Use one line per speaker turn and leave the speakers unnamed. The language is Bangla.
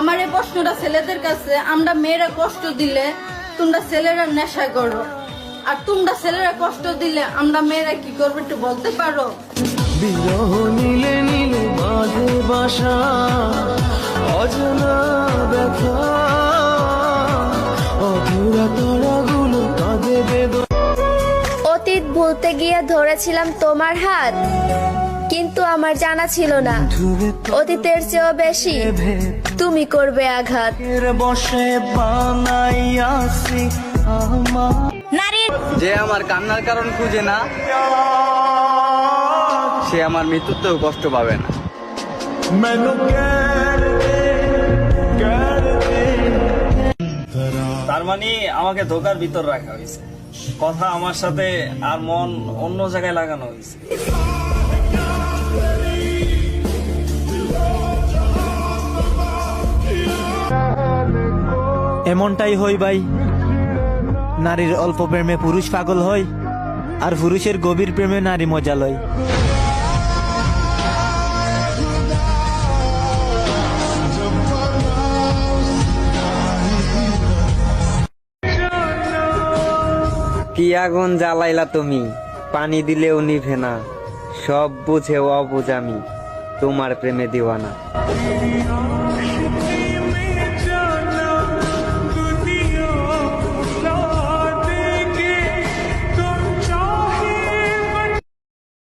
আমার এই প্রশ্নটা ছেলেদের কাছে আমরা মেয়েরা কষ্ট দিলে তোমরা ছেলেরা নেশা করো। আর তোমরা ছেলেরা কষ্ট দিলে আমরা মেয়েরা কি করব একটু বলতে পারো?
বিরহ নীলে নীলে বাঁধে বাসা অজানা ব্যথা। অধুরা তারাগুলো কাঁদে বেদনা।
অতীত ভুলতে গিয়ে ধরেছিলাম তোমার হাত। কিন্তু আমার জানা ছিল না। অতীতের চেয়েও বেশি তুমি করবে আঘাত।
যে আমার কান্নার কারণ খুঁজে না সে আমার মৃত্যুতেও কষ্ট পাবে না।
তার মানে আমাকে ধোকার ভিতর রাখা হয়েছে। কথা আমার সাথে আর মন অন্য জায়গায় লাগানো হয়েছে।
এমনটাই হই ভাই। নারীর অল্প প্রেমে পুরুষ পাগল হয় আর পুরুষের গভীর প্রেমে নারী মজা লয়
কি আগুন জ্বালাইলা তুমি? পানি দিলেও নিভে না। সব বুঝে অবুঝ আমি। তোমার প্রেমে দিওয়ানা।